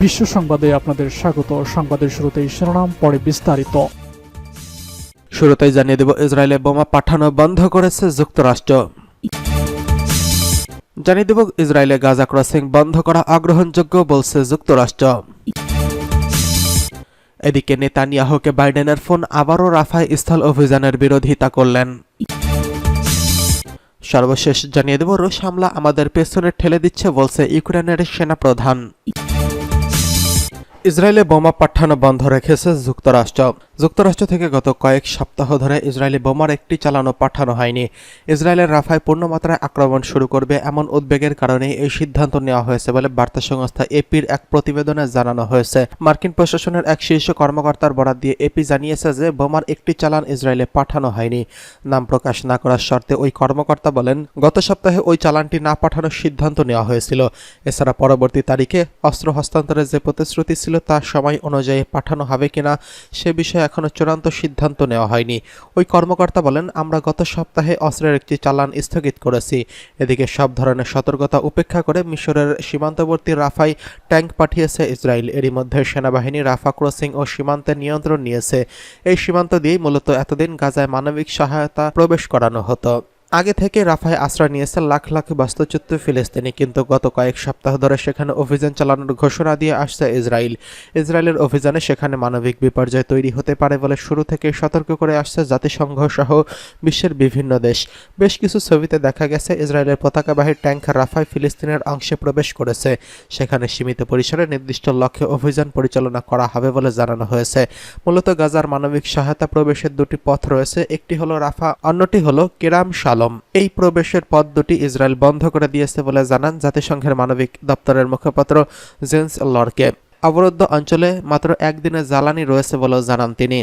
বিশ্ব সংবাদে আপনাদের স্বাগত। সংবাদের শুরুতেই শিরোনাম, পরে বিস্তারিত। শুরুতেই জানিয়ে দেব, ইসরায়েলে বোমা পাঠানো বন্ধ করেছে যুক্তরাষ্ট্র। জানিয়ে দেব, ইসরায়েলে গাজা ক্রসিং বন্ধ করা অগ্রহণযোগ্য বলছে যুক্তরাষ্ট্র। এদিকে নেতানিয়াহুকে বাইডেনের ফোন আবারও রাফায় স্থল অভিযানের বিরোধিতা করলেন। সর্বশেষ জানিয়ে দেব, রুশ হামলা আমাদের পেছনে ঠেলে দিচ্ছে বলছে ইউক্রেনের সেনাপ্রধান। ইসরায়েলে বোমা পাঠানো বন্ধ রেখেছে যুক্তরাষ্ট্র। যুক্তরাষ্ট্র থেকে গত কয়েক সপ্তাহ ধরে ইসরায়েলি বোমার একটি চালানো পাঠানো হয়নি। ইসরায়েলের রাফায় পূর্ণমাত্রায় আক্রমণ শুরু করবে এমন উদ্বেগের কারণে এই সিদ্ধান্ত নেওয়া হয়েছে বলে বার্তা সংস্থা এপির এক প্রতিবেদনে জানানো হয়েছে। মার্কিন প্রশাসনের এক শীর্ষ কর্মকর্তার বরাত দিয়ে এপি জানিয়েছে যে বোমার একটি চালান ইসরায়েলে পাঠানো হয়নি। নাম প্রকাশ না করার শর্তে ওই কর্মকর্তা বলেন, গত সপ্তাহে ওই চালানটি না পাঠানোর সিদ্ধান্ত নেওয়া হয়েছিল। এছাড়া পরবর্তী তারিখে অস্ত্র হস্তান্তরের যে প্রতিশ্রুতি ছিল তা সময় অনুযায়ী পাঠানো হবে কিনা সে বিষয়ে এখনও চূড়ান্ত সিদ্ধান্ত নেওয়া হয়নি। ওই কর্মকর্তা বলেন, আমরা গত সপ্তাহে অস্ত্রের একটি চালান স্থগিত করেছি। এদিকে সব ধরনের সতর্কতা উপেক্ষা করে মিশরের সীমান্তবর্তী রাফায় ট্যাঙ্ক পাঠিয়েছে ইসরায়েল। এরই মধ্যে সেনাবাহিনী রাফা ক্রসিং ও সীমান্তে নিয়ন্ত্রণ নিয়েছে। এই সীমান্ত দিয়েই মূলত এতদিন গাজায় মানবিক সহায়তা প্রবেশ করানো হতো। আগে থেকে রাফায় আশ্রয় নিয়েছে লাখ লাখ বাস্তুচ্যুত ফিলিস্তিনি, কিন্তু গত কয়েক সপ্তাহ ধরে সেখানে অভিযান চালানোর ঘোষণা দিয়ে আসছে ইসরায়েল। ইসরায়েলের অভিযানে সেখানে মানবিক বিপর্যয় তৈরি হতে পারে বলে শুরু থেকে সতর্ক করে আসছে জাতিসংঘ সহ বিশ্বের বিভিন্ন দেশ। বেশ কিছু ছবিতে দেখা গেছে ইসরায়েলের পতাকাবাহী ট্যাঙ্ক রাফায় ফিলিস্তিনের অংশে প্রবেশ করেছে। সেখানে সীমিত পরিসরে নির্দিষ্ট লক্ষ্যে অভিযান পরিচালনা করা হবে বলে জানানো হয়েছে। মূলত গাজার মানবিক সহায়তা প্রবেশের দুটি পথ রয়েছে, একটি হলো রাফা, অন্যটি হলো কেরাম শালম এই প্রবেশের পথ দুটি ইসরায়েল বন্ধ করে দিয়েছে বলে জানান জাতিসংঘের মানবিক দপ্তরের মুখপাত্র জেন্স লরকে। অবরুদ্ধ অঞ্চলে মাত্র একদিনে জ্বালানি রয়েছে বলেও জানান তিনি।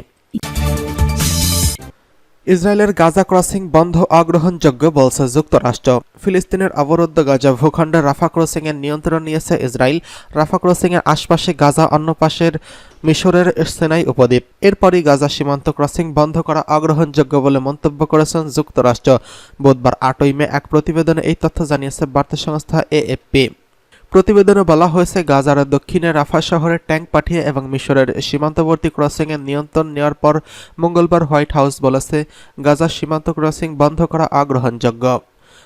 ইসরায়েলের গাজা ক্রসিং বন্ধ অগ্রহণযোগ্য বলছে যুক্তরাষ্ট্র। ফিলিস্তিনের অবরুদ্ধ গাজা ভূখণ্ডে রাফা ক্রসিং এর নিয়ন্ত্রণ নিয়েছে ইসরায়েল। রাফা ক্রসিং এর আশপাশে গাজা অন্য পাশের মিশরের সেনাই উপদ্বীপ। এরপরই গাজা সীমান্ত ক্রসিং বন্ধ করা অগ্রহণযোগ্য বলে মন্তব্য করেছেন যুক্তরাষ্ট্র। বুধবার আটই মে এক প্রতিবেদনে এই তথ্য জানিয়েছে বার্তা সংস্থা এএফপি। প্রতিবেদনে বলা হয়েছে, গাজার দক্ষিণে রাফা শহরে ট্যাঙ্ক পাঠিয়ে এবং মিশরের সীমান্তবর্তী ক্রসিংয়ে নিয়ন্ত্রণ নেওয়ার পর মঙ্গলবার হোয়াইট হাউস বলেছে গাজার সীমান্ত ক্রসিং বন্ধ করা আগ্রহণযোগ্য।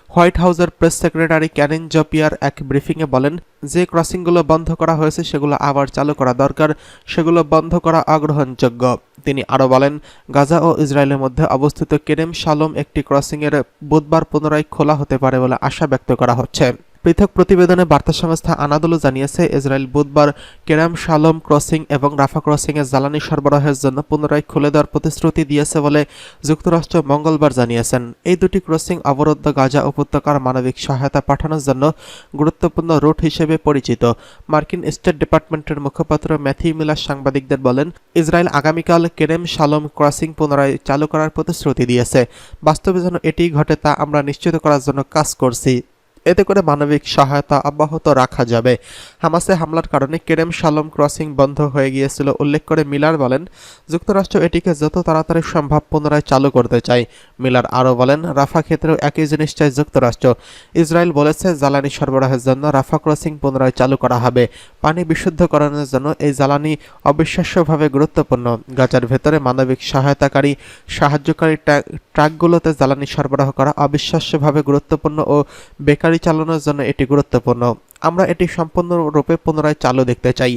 হোয়াইট হাউসের press secretary Karine Jean Pierre এক ব্রিফিংয়ে বলেন, যে ক্রসিংগুলো বন্ধ করা হয়েছে সেগুলো আবার চালু করা দরকার, সেগুলো বন্ধ করা আগ্রহণযোগ্য। তিনি আরও বলেন, গাজা ও ইসরায়েলের মধ্যে অবস্থিত কেরেম শালম একটি ক্রসিংয়ের বুধবার পুনরায় খোলা হতে পারে বলে আশা ব্যক্ত করা হচ্ছে। পৃথক প্রতিবেদনে বার্তা সংস্থা আনাদোলো জানিয়েছে, ইসরায়েল বুধবার কেরাম, শালম ক্রসিং এবং রাফা ক্রসিং এর জ্বালানি সরবরাহের জন্য পুনরায় খুলে দেওয়ার প্রতিশ্রুতি দিয়েছে বলে যুক্তরাষ্ট্র মঙ্গলবার জানিয়েছেন। এই দুটি ক্রসিং অবরুদ্ধ গাজা উপত্যকার মানবিক সহায়তা পাঠানোর জন্য গুরুত্বপূর্ণ রুট হিসেবে পরিচিত। মার্কিন স্টেট ডিপার্টমেন্টের মুখপাত্র ম্যাথিউ মিলার সাংবাদিকদের বলেন, ইসরায়েল আগামীকাল কেরেম, শালম ক্রসিং পুনরায় চালু করার প্রতিশ্রুতি দিয়েছে। বাস্তবে যেন এটি ঘটে তা আমরা নিশ্চিত করার জন্য কাজ করছি। এতে করে মানবিক সহায়তা অব্যাহত রাখা যাবে। হামাসে হামলার কারণে কেরেম শালম ক্রসিং বন্ধ হয়ে গিয়েছিল, উল্লেখ করে মিলার বলেন, যুক্তরাষ্ট্র এটিকে যত তাড়াতাড়ি সম্ভব পুনরায় চালু করতে চায়। মিলার আরও বলেন, রাফা ক্ষেত্রেও একই জিনিস চায় যুক্তরাষ্ট্র। ইসরায়েল বলেছে, জ্বালানি সরবরাহের জন্য রাফা ক্রসিং পুনরায় চালু করা হবে। পানি বিশুদ্ধকরণের জন্য এই জ্বালানি অবিশ্বাস্যভাবে গুরুত্বপূর্ণ। গাজার ভেতরে মানবিক সহায়তাকারী, সাহায্যকারী ট্রা- ট্রাকগুলোতে জ্বালানি সরবরাহ করা অবিশ্বাস্যভাবে গুরুত্বপূর্ণ ও বেকারি চালানোর জন্য এটি গুরুত্বপূর্ণ। আমরা এটি সম্পূর্ণরূপে পুনরায় চালু দেখতে চাই।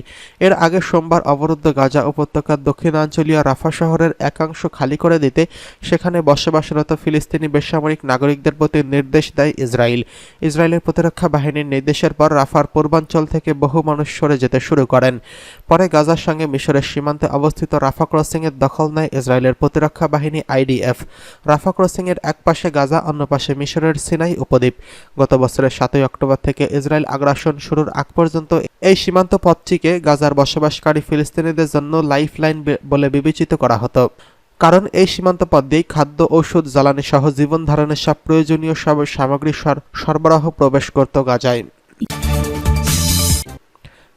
এর আগে সোমবার অবরুদ্ধ গাজা উপত্যকার দক্ষিণাঞ্চলীয় রাফা শহরের একাংশ খালি করে দিতে সেখানে বসবাসরত ফিলিস্তিনি বেসামরিক নাগরিকদের প্রতি নির্দেশ দেয় ইসরায়েল। ইসরায়েলের প্রতিরক্ষা বাহিনীর নির্দেশের পর রাফার পূর্বাঞ্চল থেকে বহু মানুষ সরে যেতে শুরু করেন। পরে গাজার সঙ্গে মিশরের সীমান্তে অবস্থিত রাফা ক্রসিংয়ের দখল নেয় ইসরায়েলের প্রতিরক্ষা বাহিনী আইডিএফ। রাফা ক্রসিংয়ের এক পাশে গাজা অন্য পাশে মিশরের সিনাই উপদ্বীপ। গত বছরের সাতই অক্টোবর থেকে ইসরায়েল আগ্রাসন শুরুর আগ পর্যন্ত এই সীমান্ত পথটিকে গাজার বসবাসকারী ফিলিস্তিনিদের জন্য লাইফলাইন বে- বলে বিবেচিত করা হতো। কারণ এই সীমান্ত পথ দিয়েই খাদ্য ঔষধ জ্বালানি সহ জীবন ধারণের সব প্রয়োজনীয় সব সামগ্রী সরবরাহ প্রবেশ করত গাজায়।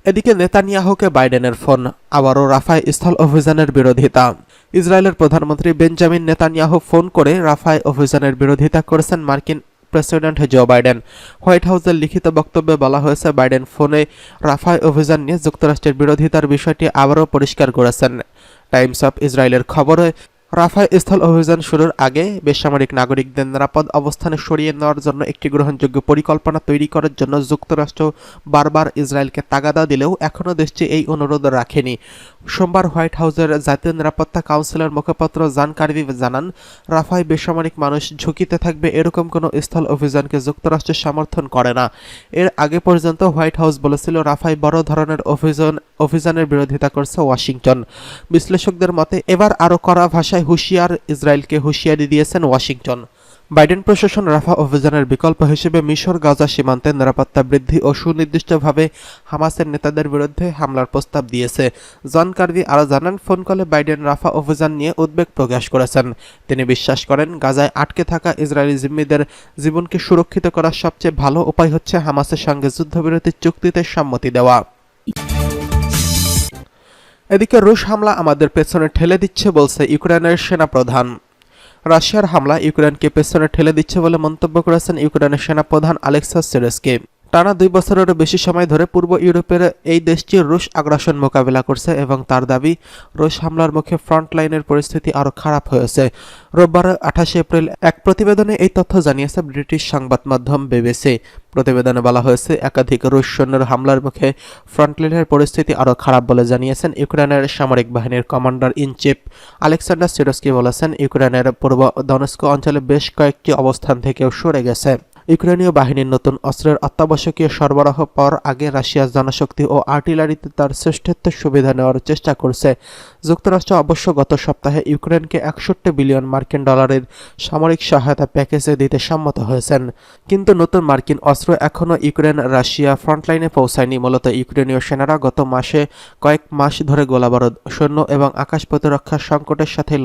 এদিকে নেতানিয়াহুকে বাইডেনের ফোন, আবারও রাফায় স্থল অভিযানের বিরোধিতা। ইসরায়েলের প্রধানমন্ত্রী বেঞ্জামিন নেতানিয়াহু ফোন করে রাফায় অভিযানের বিরোধিতা করেছেন মার্কিন প্রেসিডেন্ট জো বাইডেন। হোয়াইট হাউসের লিখিত বক্তব্যে বলা হয়েছে, বাইডেন ফোনে রাফায় অভিযান নিয়ে যুক্তরাষ্ট্রের বিরোধিতার বিষয়টি আবারও পরিষ্কার করেছেন। টাইমস অফ ইসরায়েলের খবরে রাফায় স্থল অভিযান শুরুর আগে বেসামরিক নাগরিকদের নিরাপদ অবস্থানে সরিয়ে নেওয়ার জন্য একটি গ্রহণযোগ্য পরিকল্পনা তৈরি করার জন্য যুক্তরাষ্ট্র বারবার ইসরায়েলকে তাগাদা দিলেও এখনও দেশটি এই অনুরোধ রাখেনি। সোমবার হোয়াইট হাউসের জাতীয় নিরাপত্তা কাউন্সিলের মুখপাত্র জান কার্বি জানান, রাফায় বেসামরিক মানুষ ঝুঁকিতে থাকবে এরকম কোনো স্থল অভিযানকে যুক্তরাষ্ট্র সমর্থন করে না। এর আগে পর্যন্ত হোয়াইট হাউস বলেছিল, রাফায় বড় ধরনের অভিযান অভিযানের বিরোধিতা করছে ওয়াশিংটন। বিশ্লেষকদের মতে, এবার আরও কড়া ভাষায় হুঁশিয়ার ইসরায়েলকে হুঁশিয়ারি দিয়েছেন ওয়াশিংটন। বাইডেন প্রশাসন রাফা অভিযানের বিকল্প হিসেবে মিশর, গাজা সীমান্তে নিরাপত্তা বৃদ্ধি ও সুনির্দিষ্টভাবে হামাসের নেতাদের বিরুদ্ধে হামলার প্রস্তাব দিয়েছে। জন কার্বি আরও জানান, ফোন কলে বাইডেন রাফা অভিযান নিয়ে উদ্বেগ প্রকাশ করেছেন। তিনি বিশ্বাস করেন, গাজায় আটকে থাকা ইসরায়েলি জিম্মিদের জীবনকে সুরক্ষিত করার সবচেয়ে ভালো উপায় হচ্ছে হামাসের সঙ্গে যুদ্ধবিরতির চুক্তিতে সম্মতি দেওয়া। এদিকে রুশ হামলা আমাদের পেছনে ঠেলে দিচ্ছে বলছে ইউক্রেনের সেনাপ্রধান। রাশিয়ার হামলা ইউক্রেনকে পেছনে ঠেলে দিচ্ছে বলে মন্তব্য করেছেন ইউক্রেনের সেনাপ্রধান আলেক্সাস সেরেসকে। টানা দুই বছরেরও বেশি সময় ধরে পূর্ব ইউরোপের এই দেশটি রুশ আগ্রাসন মোকাবিলা করছে এবং তার দাবি, রুশ হামলার মুখে ফ্রন্ট লাইনের পরিস্থিতি আরও খারাপ হয়েছে। রোববার আঠাশে এপ্রিল এক প্রতিবেদনে এই তথ্য জানিয়েছে ব্রিটিশ সংবাদ মাধ্যম বিবিসি। প্রতিবেদনে বলা হয়েছে, একাধিক রুশ সৈন্যের হামলার মুখে ফ্রন্টলাইনের পরিস্থিতি আরও খারাপ বলে জানিয়েছেন ইউক্রেনের সামরিক বাহিনীর commander in chief Alexander Syrskyi বলেছেন, ইউক্রেনের পূর্ব দনস্ক অঞ্চলে বেশ কয়েকটি অবস্থান থেকেও সরে গেছে। ইউক্রেনীয় বাহিনীর নতুন অস্ত্রের অত্যাবশ্যকীয় সরবরাহ পাওয়ার আগে রাশিয়ার জনশক্তি ও আর্টিলারিতে তার শ্রেষ্ঠত্বের সুবিধা নেওয়ার চেষ্টা করছে। যুক্তরাষ্ট্র অবশ্য গত সপ্তাহে ইউক্রেনকে একষট্টি বিলিয়ন মার্কিন ডলারের সামরিক সহায়তা প্যাকেজে দিতে সম্মত হয়েছেন। কিন্তু নতুন মার্কিন অস্ত্র এখনও ইউক্রেন, রাশিয়া ফ্রন্টলাইনে পৌঁছায়নি। মূলত ইউক্রেনীয় সেনারা গত মাসে কয়েক মাস ধরে গোলাবারুদ সৈন্য এবং আকাশ প্রতিরক্ষা সংকটের সাথে